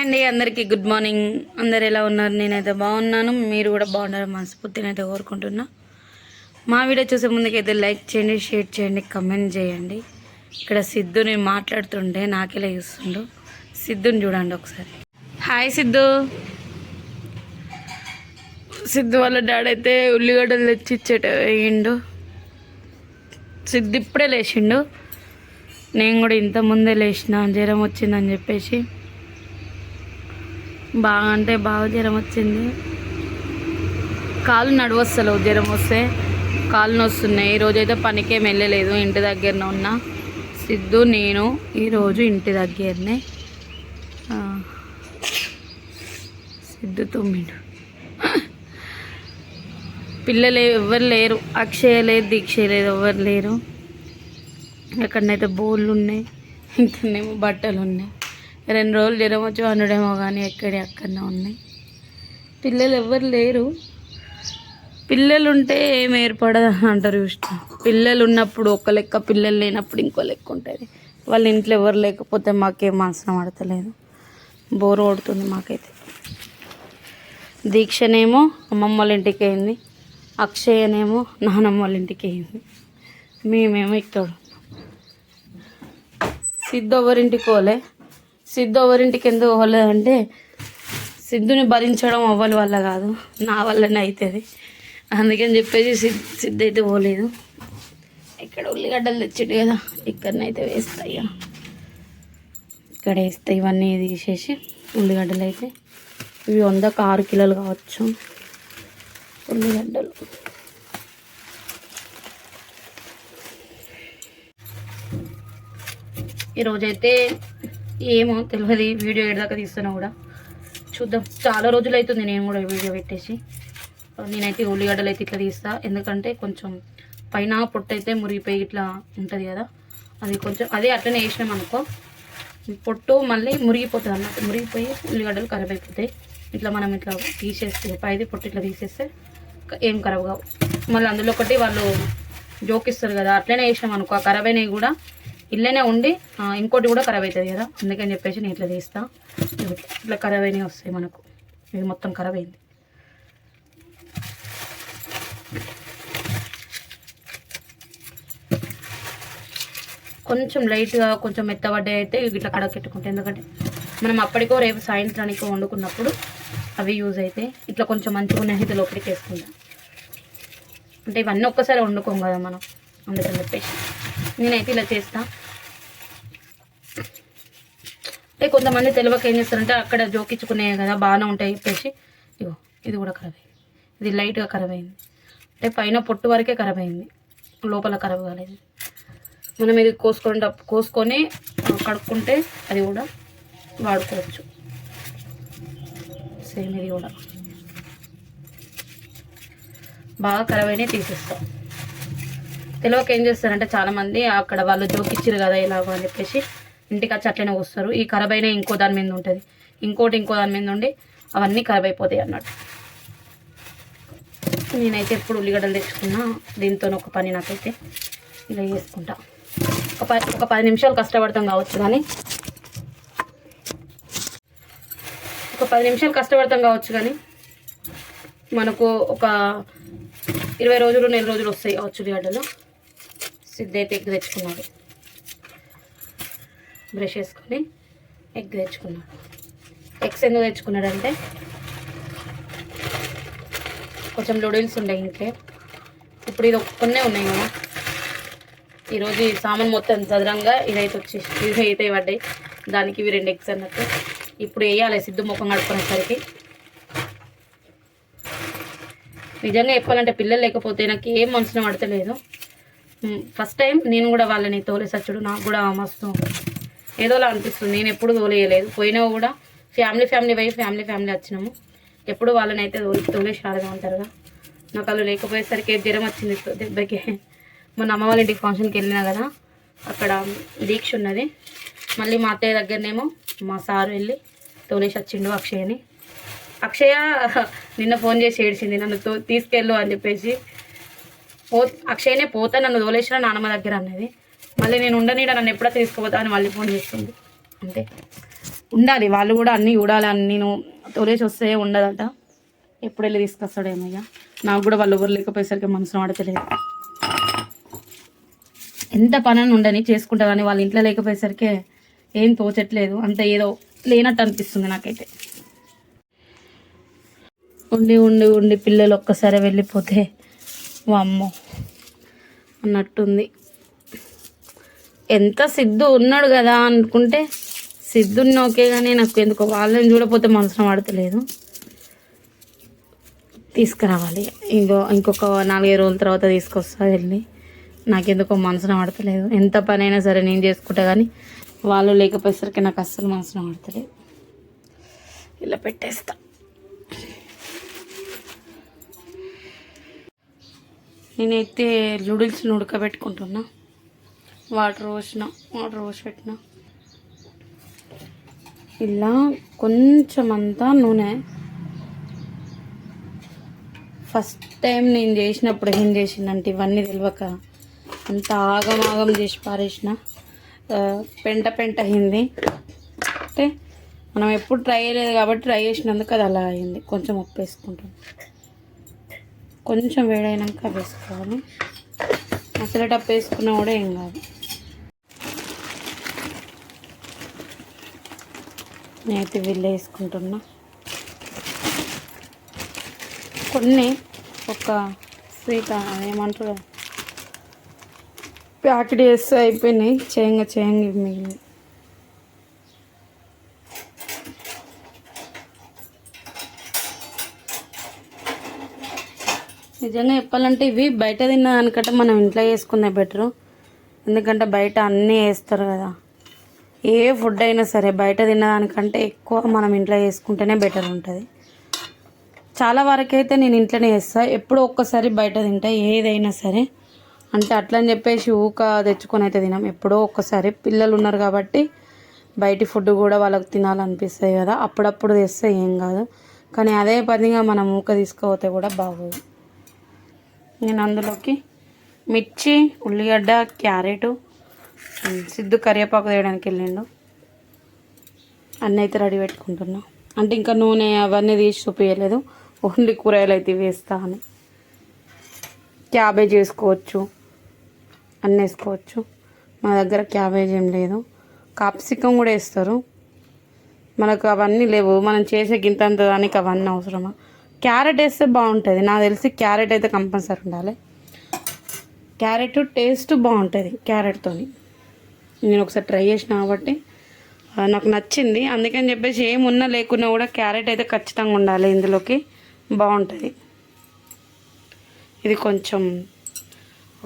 అండి అందరికీ good morning అందరు ఎలా ఉన్నారు? నేనైతే బాగున్నాను. మీరు కూడా బాగున్నారు మనస్ఫూర్తినైతే కోరుకుంటున్నా. మా వీడియో చూసే ముందుకైతే లైక్ చేయండి షేర్ చేయండి కమెంట్ చేయండి. ఇక్కడ సిద్ధు నేను మాట్లాడుతుంటే నాకెలా చూస్తుండు? సిద్ధుని చూడండి ఒకసారి. హాయ్ సిద్ధు. సిద్ధు వాళ్ళ డాడీ అయితే ఉల్లిగడ్డలు తెచ్చి ఇచ్చేట వేయండు. సిద్ధు ఇప్పుడే లేచిండు. నేను కూడా ఇంత ముందే లేచిన జ్వరం వచ్చిందని చెప్పేసి బాగా అంటే బాగా జ్వరం వచ్చింది. కాళ్ళు నడవస్తలేవు జ్వరం వస్తే కాళ్ళు నొస్తున్నాయి. ఈరోజు అయితే పనికేం వెళ్ళలేదు ఇంటి దగ్గరనే ఉన్నా. సిద్ధు నేను ఈరోజు ఇంటి దగ్గరనే. సిద్ధు తుమ్మిడు. పిల్లలు ఎవరు లేరు. అక్షయ లేదు దీక్ష లేదు ఎవరు లేరు. ఎక్కడనైతే బోళ్ళు ఉన్నాయి ఇంకనేమో బట్టలు ఉన్నాయి రెండు రోజులు జ్వరం అనడేమో వండడేమో కానీ ఎక్కడే అక్కడనే ఉన్నాయి. పిల్లలు ఎవ్వరు లేరు. పిల్లలు ఉంటే ఏం ఏర్పడదు అని అంటారు చూసిన పిల్లలు ఉన్నప్పుడు ఒక లెక్క పిల్లలు లేనప్పుడు ఇంకో లెక్క ఉంటుంది. వాళ్ళ ఇంట్లో ఎవరు లేకపోతే మాకేం మనసున పడతలేదు బోర్ కొడుతుంది మాకైతే. దీక్షనేమో అమ్మమ్మ వాళ్ళ ఇంటికి అయింది. అక్షయనేమో నానమ్మ వాళ్ళ ఇంటికి అయింది. మేమేమో ఇక్కడ సిద్ధు ఎవరింటికోలే సిద్ధు ఎవరింటికి ఎందుకు పోలేదంటే సిద్ధుని భరించడం అవ్వని వల్ల కాదు. నా వల్లనే అవుతుంది అందుకని చెప్పేసి సిద్ధ్ సిద్ధు అయితే పోలేదు. ఇక్కడ ఉల్లిగడ్డలు తెచ్చిండు కదా ఇక్కడనైతే వేస్తాయి ఇక. ఇక్కడ వేస్తాయి ఇవన్నీ తీసేసి ఉల్లిగడ్డలు అయితే. ఇవి వందకు ఆరు కిలోలు కావచ్చు. ఉల్లిగడ్డలు. ఈరోజైతే ఏమో తెలియదు వీడియో ఏడాక తీస్తున్నా కూడా. చూద్దాం. చాలా రోజులు అవుతుంది నేను కూడా వీడియో పెట్టేసి. నేనైతే ఉల్లిగడ్డలు అయితే ఇట్లా తీస్తా. ఎందుకంటే కొంచెం పైన పొట్టు అయితే మురిగిపోయి ఇట్లా ఉంటుంది కదా. అది కొంచెం అదే అట్లనే వేసినాం అనుకో. పొట్టు మళ్ళీ మురిగిపోతుంది అన్నట్టు. మురిగిపోయి ఉల్లిగడ్డలు ఖరాబ్ అయిపోతాయి. ఇట్లా మనం ఇట్లా తీసేస్తే పైది పొట్టు ఇట్లా తీసేస్తే ఏం ఖరాబ్ కావు. మళ్ళీ అందులో ఒకటి వాళ్ళు జోకిస్తారు కదా. అట్లనే వేసినాం అనుకో. ఆ ఖరాబ్ అయినవి కూడా ఇల్లనే ఉండి ఇంకోటి కూడా ఖరాబ్ అవుతుంది కదా అందుకని చెప్పేసి నేను ఇట్లా తీస్తా. ఇట్లా ఖరాబ్ అయినవి వస్తాయి మనకు. ఇది మొత్తం ఖరాబ్ అయింది. కొంచెం లైట్గా కొంచెం మెత్తబడ్డాయి అయితే ఇట్లా కడకెట్టుకుంటాయి ఎందుకంటే మనం అప్పటికో రేపు సాయంత్రానికి వండుకున్నప్పుడు అవి యూజ్ అయితే ఇట్లా కొంచెం మంచిగా ఉన్న అయితే లోపలికి వేసుకుందాం అంటే ఇవన్నీ ఒక్కసారి వండుకోం కదా మనం అందుకని చెప్పేసి. నేనైతే ఇలా చేస్తాను అంటే కొంతమంది తెలియక ఏం చేస్తారంటే అక్కడ జోకించుకునే కదా బాగానే ఉంటాయి చెప్పేసి ఇగో ఇది కూడా ఖరాబ్ అయింది. ఇది లైట్గా ఖరాబ్ అయింది. అంటే పైన పొట్టు వరకే ఖరాబ్ అయింది. లోపల ఖరాబ్ కాలేదు. మనం ఇది కోసుకొని కోసుకొని కడుక్కుంటే అది కూడా వాడుకోవచ్చు. సేమ్ ఇది కూడా. బాగా ఖరాబ్ అయినాయి తీసేస్తాం. తెలియక ఏం చేస్తారంటే చాలామంది అక్కడ వాళ్ళు జోకిచ్చారు కదా ఇలాగో అని చెప్పేసి ఇంటికి వచ్చి అట్లనే వస్తారు. ఈ ఖరాబ్ అయినా ఇంకో దాని మీద ఉంటుంది. ఇంకోటి ఇంకో దాని మీద ఉండి అవన్నీ ఖరాబ్ అయిపోతాయి అన్నట్టు నేనైతే ఎప్పుడు ఉల్లిగడ్డలు తెచ్చుకున్నా. దీంతో ఒక పని నాకైతే ఇలా చేసుకుంటా. ఒక పది ఒక పది నిమిషాలు కష్టపడతాం కావచ్చు కానీ ఒక పది నిమిషాలు కష్టపడతాం కావచ్చు కానీ మనకు ఒక ఇరవై రోజులు నెల రోజులు వస్తాయి కావచ్చు ఉల్లిగడ్డలు. సిద్ధ అయితే ఎగ్ తెచ్చుకున్నాడు. బ్రష్ వేసుకొని ఎగ్ తెచ్చుకున్నాడు ఎగ్స్ ఎందుకు తెచ్చుకున్నాడంటే కొంచెం నూడిల్స్ ఉండే ఇంకే ఇప్పుడు ఇది ఒక్కనే ఉన్నాయి కదా. ఈరోజు ఈ సామాన్ మొత్తం చదరంగా ఇదైతే వచ్చేసి ఇదైతే పడ్డాయి దానికి ఇవి రెండు ఎగ్స్ అన్నట్టు. ఇప్పుడు వేయాలి సిద్ధు ముఖం కడుక్కునేసరికి. నిజంగా చెప్పాలంటే పిల్లలు లేకపోతే నాకు ఏం మనసున పడతలేదు. ఫస్ట్ టైం నేను కూడా వాళ్ళని తోలేసచ్చుడు నాకు కూడా మస్తు ఏదోలా అనిపిస్తుంది. నేను ఎప్పుడు తోలేయలేదు. పోయినా కూడా ఫ్యామిలీ ఫ్యామిలీ పోయి ఫ్యామిలీ ఫ్యామిలీ వచ్చినాము. ఎప్పుడు వాళ్ళని అయితే తోలి తోలేసి ఆడదాం అంటారుగా నాకు వాళ్ళు లేకపోయేసరికి జ్వరం వచ్చింది దెబ్బకి. మొన్న అమ్మ వాళ్ళ ఇంటికి ఫంక్షన్కి వెళ్ళినా కదా అక్కడ దీక్ష ఉన్నది. మళ్ళీ మా అత్తయ్య దగ్గరనేమో మా సారు వెళ్ళి తోలేసి వచ్చిండు అక్షయని. అక్షయ నిన్న ఫోన్ చేసి ఏడిచింది నన్ను తో తీసుకెళ్ళు అని చెప్పేసి. పో అక్షయనే పోతా నన్ను తోలేసిన నాన్నమ్మ దగ్గర అన్నది. మళ్ళీ నేను ఉండనీడ? నన్ను ఎప్పుడో తీసుకుపోతా అని మళ్ళీ ఫోన్ చేస్తుంది. అంతే. ఉండాలి. వాళ్ళు కూడా అన్నీ చూడాలి. అన్ని నేను తోలేసి వస్తే ఉండదట. ఎప్పుడు వెళ్ళి తీసుకొస్తాడేమో ఇక. నాకు కూడా వాళ్ళు ఎవరు లేకపోయేసరికి మనసులో ఆడతలేదు ఎంత పనని ఉండని చేసుకుంటా కానీ వాళ్ళ ఇంట్లో లేకపోయేసరికి ఏం తోచట్లేదు. అంత ఏదో లేనట్టు అనిపిస్తుంది నాకైతే. ఉండి ఉండి ఉండి పిల్లలు ఒక్కసారి వెళ్ళిపోతే వామ్మో అన్నట్టుంది. ఎంత సిద్ధు ఉన్నాడు కదా అనుకుంటే సిద్ధున్న ఓకే కానీ నాకు ఎందుకో వాళ్ళని చూడపోతే మనసులో పడతలేదు తీసుకురావాలి. ఇంకో ఇంకొక నాలుగైదు రోజుల తర్వాత తీసుకొస్తా వెళ్ళి. నాకెందుకో మనసున పడతలేదు ఎంత పని అయినా సరే నేను చేసుకుంటా కానీ వాళ్ళు లేకపోయేసరికి నాకు అస్సలు మనసున పడతలేదు ఇలా పెట్టేస్తా. నేనైతే నూడిల్స్ని ఉడకబెట్టుకుంటున్నా. వాటర్ పోసిన వాటర్ పోసి పెట్టిన. ఇలా కొంచెం అంతా నూనె. ఫస్ట్ టైం నేను చేసినప్పుడు ఏం చేసిందంటే ఇవన్నీ తెలియక అంత ఆగమాగం చేసి పారేసిన. పెంట పెంట అయింది. అంటే మనం ఎప్పుడు ట్రై చేయలేదు కాబట్టి ట్రై చేసినందుకు అది అలా అయింది. కొంచెం ఉప్పు వేసుకుంటాం. కొంచెం వేడైనాక వేసుకోవాలి. అసలు టప్పు వేసుకున్నా కూడా ఏం కాదు. నేనైతే వీళ్ళు వేసుకుంటున్నా. కొన్ని ఒక స్వీట్ ఏమంటారు? ప్యాకెట్ వేస్తే అయిపోయినాయి. చేయంగా చేయంగా మిగిలింది నిజంగా చెప్పాలంటే ఇవి బయట తిన్న దానికంటే మనం ఇంట్లో చేసుకునే బెటరు. ఎందుకంటే బయట అన్నీ వేస్తారు కదా. ఏ ఫుడ్ అయినా సరే బయట తినడానికంటే ఎక్కువ మనం ఇంట్లో చేసుకుంటేనే బెటర్ ఉంటుంది. చాలా వరకు అయితే నేను ఇంట్లోనే చేస్తా. ఎప్పుడో ఒక్కసారి బయట తింటా ఏదైనా సరే. అంటే అట్లా అని చెప్పేసి ఊక తెచ్చుకొని అయితే తినాం. ఎప్పుడో ఒక్కసారి పిల్లలు ఉన్నారు కాబట్టి బయటి ఫుడ్ కూడా వాళ్ళకి తినాలనిపిస్తుంది కదా. అప్పుడప్పుడు తెస్తే ఏం కాదు. కానీ అదే పదిగా మనం ఊక తీసుకుపోతే కూడా బాగోదు. నేను అందులోకి మిర్చి ఉల్లిగడ్డ క్యారెటు సిద్ధు కరివేపాకు తీయడానికి వెళ్ళిండు. అన్నీ అయితే రెడీ పెట్టుకుంటున్నా. అంటే ఇంకా నూనె అవన్నీ తీసి చూపించలేదు ఓన్లీ కూరగాయలు అయితే వేస్తా అని. క్యాబేజ్ వేసుకోవచ్చు. అన్నీ వేసుకోవచ్చు. మా దగ్గర క్యాబేజ్ ఏం లేదు. కాప్సికం కూడా వేస్తారు. మనకు అవన్నీ లేవు. మనం చేసే గింతంత దానికి అవన్నీ అవసరమా? క్యారెట్ వేస్తే బాగుంటుంది. నాకు తెలిసి క్యారెట్ అయితే కంపల్సరీ ఉండాలి. క్యారెట్ టేస్ట్ బాగుంటుంది క్యారెట్తోని. నేను ఒకసారి ట్రై చేసిన కాబట్టి నాకు నచ్చింది. అందుకని చెప్పేసి ఏమున్నా లేకున్నా కూడా క్యారెట్ అయితే ఖచ్చితంగా ఉండాలి. ఇందులోకి బాగుంటుంది. ఇది కొంచెం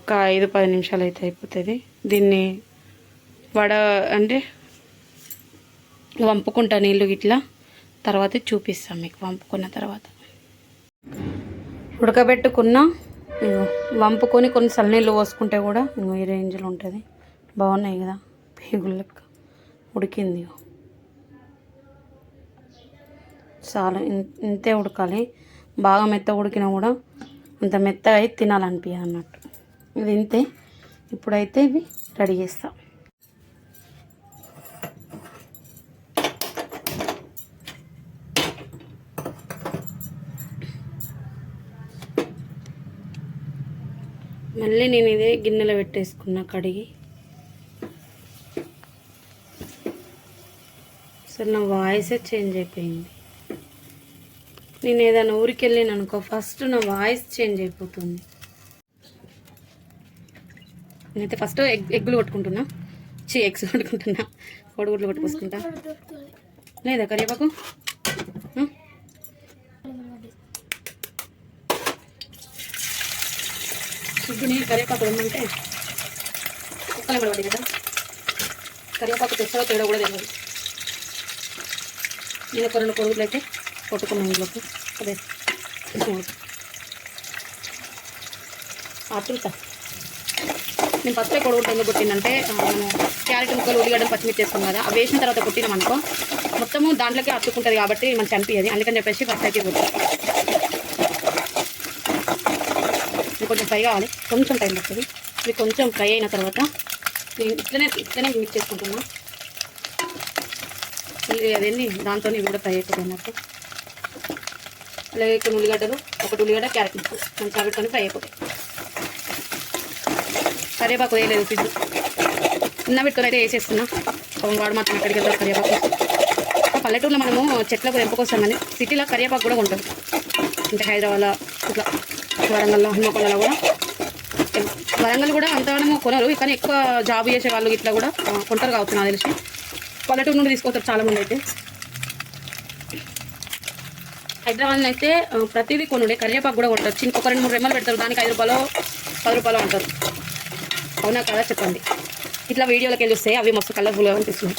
ఒక ఐదు పది నిమిషాలు అయితే అయిపోతుంది. దీన్ని వడ అంటే వంపుకుంటా నీళ్ళు ఇట్లా తర్వాత చూపిస్తాం మీకు వంపుకున్న తర్వాత. ఉడకబెట్టుకున్న వంపుకొని కొన్ని చల్లనీళ్ళు పోసుకుంటే కూడా ఈ రేంజ్లో ఉంటుంది. బాగున్నాయి కదా. పేగులు లెక్క. ఉడికింది చాలా ఇంతే ఉడకాలి. బాగా మెత్త ఉడికినా కూడా అంత మెత్తగా అయితే తినాలనిపించదు అన్నట్టు. ఇది ఇంతే. ఇప్పుడైతే ఇవి రెడీ చేస్తాం. మళ్ళీ నేను ఇదే గిన్నెలో పెట్టేసుకున్నా కడిగి అసలు నా వాయిసే చేంజ్ అయిపోయింది. నేను ఏదైనా ఊరికి వెళ్ళాను అనుకో ఫస్ట్ నా వాయిస్ చేంజ్ అయిపోతుంది. నేనైతే ఫస్ట్ ఎగ్ ఎగ్గులు కొట్టుకుంటున్నా. చీ ఎగ్స్ కొట్టుకుంటున్నా. కోడిగుడ్లు కొట్టుకొసుకుంటా లేదా కరివేపాకు? ఆ? సుబ్బుని కరివేపాకు ఇమ్మంటే కుక్కలు కూడా పడి కదా. కరివేపాకు తెస్తాడో తేడా కూడా తెలియదు నేను ఒక రెండు కొడుకులు అయితే కొట్టుకున్నాను ఇంట్లోకి. అదే ఆతృత నేను ఫస్ట్ కొడుకుంటే ఎందుకు కొట్టిందంటే మనం క్యారెట్ ముక్కలు ఉల్లిగడ్డలు పచ్చిమిర్చి చేసుకున్నాం కదా అవి వేసిన తర్వాత కొట్టినాం అనుకో మొత్తము దాంట్లోకి అతుక్కుంటుంది కాబట్టి మనం అనిపించదు అందుకని చెప్పేసి ఫస్ట్ అయితే కొట్టాం కొంచెం ఫ్రై కావాలి. కొంచెం టైం పడుతుంది. ఇది కొంచెం ఫ్రై అయిన తర్వాత నేను ఇట్లనే ఇట్లనే మిక్స్ చేసుకుంటున్నాను ఇది అదేంది? దాంతో ఇవి కూడా ఫ్రై అయిపోతాయి అలాగే కొన్ని ఉల్లిగడ్డలు ఒకటి ఉల్లిగడ్డ క్యారెట్ ముక్కలు మంచిగా పెట్టుకొని ఫ్రై అయిపోతాయి. కరివేపాకు వేయలేదు ఫ్రిడ్జ్. చిన్న పెట్టుకొని అయితే వేసేస్తున్నా పాపం వాడు మాత్రం ఎక్కడికి వెళ్తారు కరివేపాకు. ఆ పల్లెటూరులో మనము చెట్లకు తెంపుకొస్తాం కానీ సిటీలో కరివేపాకు కూడా ఉంటుంది అంటే హైదరాబాద్లో ఇట్లా వరంగల్లో హన్మకొండలో కూడా. వరంగల్ కూడా అంతగానో కొనరు కానీ ఎక్కువ జాబ్ చేసే వాళ్ళు ఇట్లా కూడా కొంటారు కావచ్చు నాకు తెలిసి. పల్లెటూరు నుండి తీసుకొస్తారు చాలామంది అయితే. హైదరాబాద్లో అయితే ప్రతిదీ కొనుండే. కరివేపాకు కూడా కొంటారు చిన్న ఒక రెండు మూడు రెమ్మలు పెడతారు. దానికి ఐదు రూపాయలు పది రూపాయలు అంటారు. అవునా కదా? చెప్పండి. ఇట్లా వీడియోలోకి వెళ్ళి వస్తాయి. అవి మస్తు కలర్ఫుల్గా అనిపిస్తుంది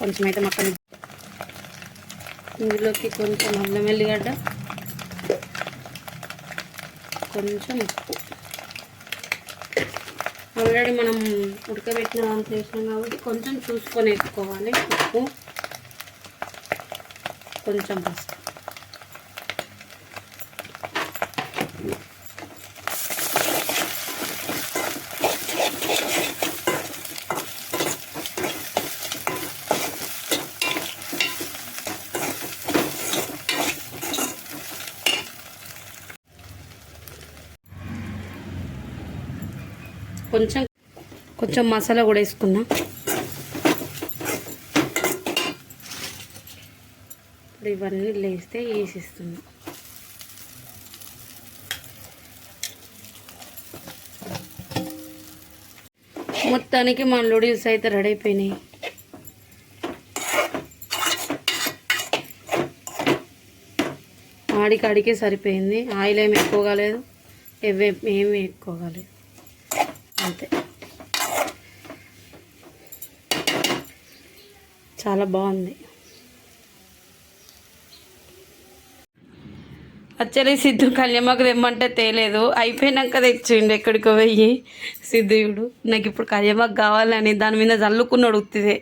కొంచెం అయితే మొత్తం ఇందులోకి కొంచెం అల్లం ఎల్లిగడ్డ కొంచెం ఉప్పు. ఆల్రెడీ మనం ఉడకబెట్టిన దాంట్లో వేసినాం కాబట్టి కొంచెం చూసుకొని వేసుకోవాలి ఉప్పు. కొంచెం పసుపు. కొంచెం కొంచెం మసాలా కూడా వేసుకున్నా. ఇప్పుడు ఇవన్నీ లేస్తే వేసిస్తున్నా. మొత్తానికి మన నూడిల్స్ అయితే రెడీ అయిపోయినాయి. ఆడికి ఆడికే సరిపోయింది. ఆయిల్ ఏమి ఎక్కువ కాలేదు ఏవి ఏమి ఎక్కువ కాలేదు అంతే చాలా బాగుంది. యాక్చువల్లీ సిద్ధు కళ్యామాకు తెమ్మంటే తేలేదు. అయిపోయినాక తెచ్చిండు ఎక్కడికో పోయి. సిద్ధుడు నాకు ఇప్పుడు కళ్యామాకు కావాలని దాని మీద చల్లుకున్నాడు ఉత్తిదే.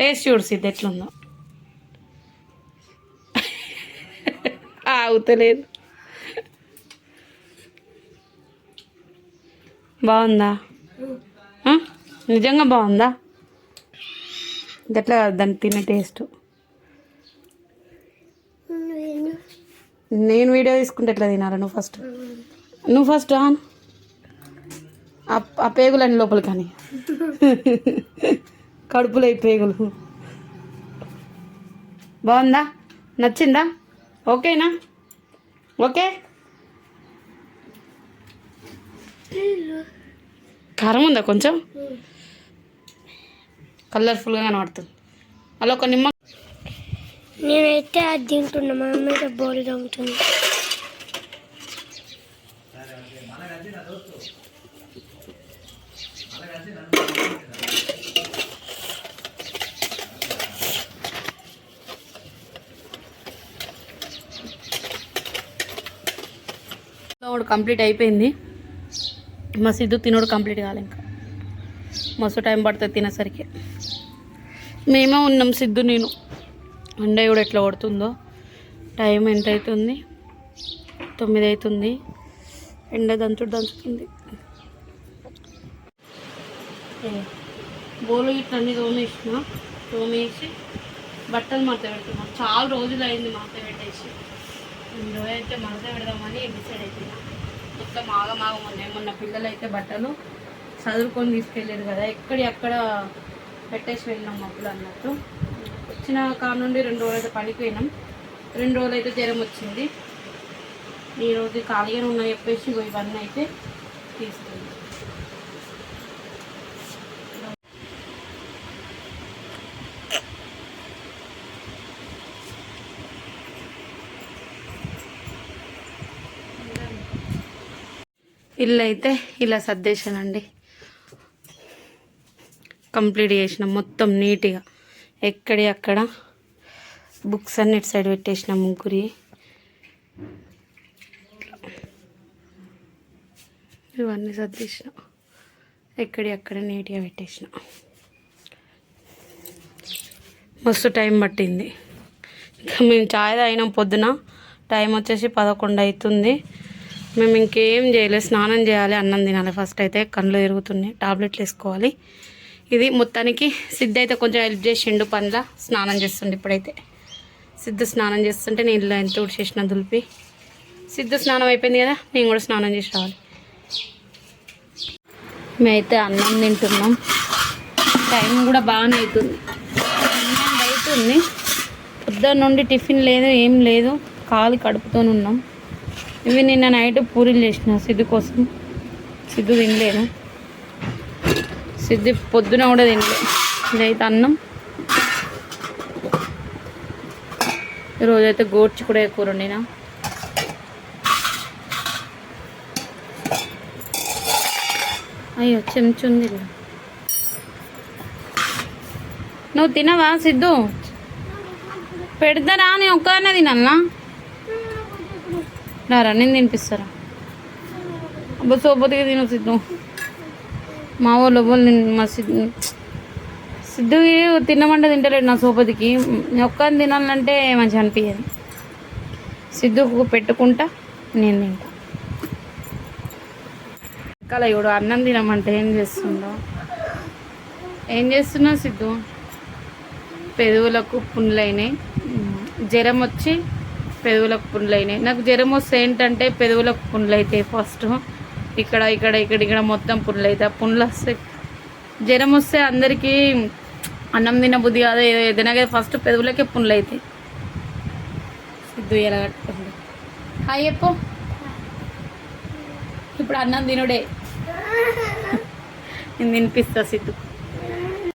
టేస్ట్ చూడు సిద్ధు ఎట్లుందో. ఆగుతలేదు బాగుందా? నిజంగా బాగుందా? ఎట్లా కాదు దాన్ని తినే టేస్ట్. నేను వీడియో తీసుకుంటే ఎట్లా తినాలి నువ్వు ఫస్ట్ నువ్వు ఫస్ట్ ఆన్? ఆ- పేగులని లోపల కానీ కడుపులో ఈ పేగులు. బాగుందా? నచ్చిందా? ఓకేనా? ఓకే? కారం ఉందా కొంచెం? కలర్ఫుల్గా కనబడుతుంది. అలా ఒక నిమ్మ నేనైతే అది తింటున్నా మా అమ్మ అయితే బోరు తగ్గుతుంది కంప్లీట్ అయిపోయింది. మా సిద్ధు తినోడు కంప్లీట్ కాలే ఇంకా. మస్తు టైం పడుతుంది తినేసరికి. మేమే ఉన్నాం సిద్ధు నేను. ఎండ కూడా ఎట్లా కొడుతుందో. టైం ఎంత అవుతుంది తొమ్మిది అవుతుంది ఎండ దంచుడు దంచుతుంది. బోలు ఇట్లా అన్ని తోమేసిన? తోమేసి బట్టలు మడత పెడుతున్నాం. చాలా రోజులు అయింది మడత పెట్టేసి. రోజు అయితే మడత పెడదామని డిసైడ్ అవుతున్నాం మొత్తం ఆగమాగం ఉన్నాయి. మొన్న పిల్లలు అయితే బట్టలు చదువుకొని తీసుకెళ్ళారు కదా. ఎక్కడి అక్కడ పెట్టేసి వెళ్ళినాం మబ్బులు అన్నట్టు. వచ్చిన కాడ నుండి రెండు రోజులు అయితే పనికి పోయినాం. రెండు రోజులు అయితే జ్వరం వచ్చింది. ఈ రోజు ఖాళీగానే ఉన్నాయి చెప్పేసి ఇవన్నీ అయితే తీసుకెళ్ళాం ఇల్లు అయితే ఇలా సర్దేశానండి. కంప్లీట్ చేసినాం మొత్తం నీట్గా. ఎక్కడి అక్కడ బుక్స్ అన్ని ఇటు సైడ్ పెట్టేసిన ముగ్గురి. ఇవన్నీ సర్దేసిన. ఎక్కడి అక్కడ నీట్గా పెట్టేసిన. మస్తు టైం పట్టింది. ఇంకా మేము చాయ్ తాగినాం పొద్దున. టైం వచ్చేసి పదకొండు అవుతుంది మేము ఇంకేం చేయలేదు. స్నానం చేయాలి అన్నం తినాలి. ఫస్ట్ అయితే కళ్ళు తిరుగుతున్నాయి. టాబ్లెట్లు వేసుకోవాలి. ఇది మొత్తానికి సిద్ధ అయితే కొంచెం హెల్ప్ చేసిండు పనిలా స్నానం చేస్తుండే ఇప్పుడైతే. సిద్ధ స్నానం చేస్తుంటే నేను ఇలా ఎంత చేసిన దులిపి. సిద్ధ స్నానం అయిపోయింది కదా నేను కూడా స్నానం చేసి రావాలి. మేమైతే అన్నం తింటున్నాం. టైం కూడా బాగానే అవుతుంది. అన్నం అవుతుంది పొద్దున్న నుండి టిఫిన్ లేదు ఏం లేదు. కాలు కడుపుతూనే ఉన్నాం. ఇవి నిన్న నైట్ పూరీలు చేసిన. సిద్ధు కోసం. సిద్ధు తినలేను సిద్ధు పొద్దున కూడా తినలేదు. ఇదైతే అన్నం. ఈరోజైతే గోడ్చి కూడా కూర వండినా. అయ్యో చెంచుంది నువ్వు తినవా సిద్ధు? పెడతారా? నేను ఒక్కనే తినాలనా రారా నేను తినిపిస్తారా? అబ్బా సోపతిగా తిను సిద్ధు. మా వాళ్ళు ఎవ్వరు మా సిద్ధు సిద్ధు తినమంటే తింటలేడు నా సోపతికి. నేను ఒక్కని తినాలంటే మంచిగా అనిపించదు సిద్ధుకు పెట్టుకుంటా నేను తింటా. కల ఇప్పుడు అన్నం తినమంటే ఏం చేస్తుండో. ఏం చేస్తున్నావు సిద్ధు? పెదవులకు పుండ్లైనాయి. జ్వరం వచ్చి పెదవులకు పుండ్లైనాయి. నాకు జ్వరం వస్తే ఏంటంటే పెదవులకు పుండ్లు అవుతాయి ఫస్ట్. ఇక్కడ ఇక్కడ ఇక్కడ ఇక్కడ మొత్తం పుండ్లు అవుతాయి ఆ పుండ్లు వస్తే జ్వరం వస్తే అందరికీ అన్నం తిన బుద్ధి కాదు ఏదైనా కదా ఫస్ట్ పెదవులకే పుండ్లు అవుతాయి సిద్ధు ఎలా కట్టుకుంది. హాయ్ చెప్పు. ఇప్పుడు అన్నం తినుడే. నేను తినిపిస్తా సిద్ధు.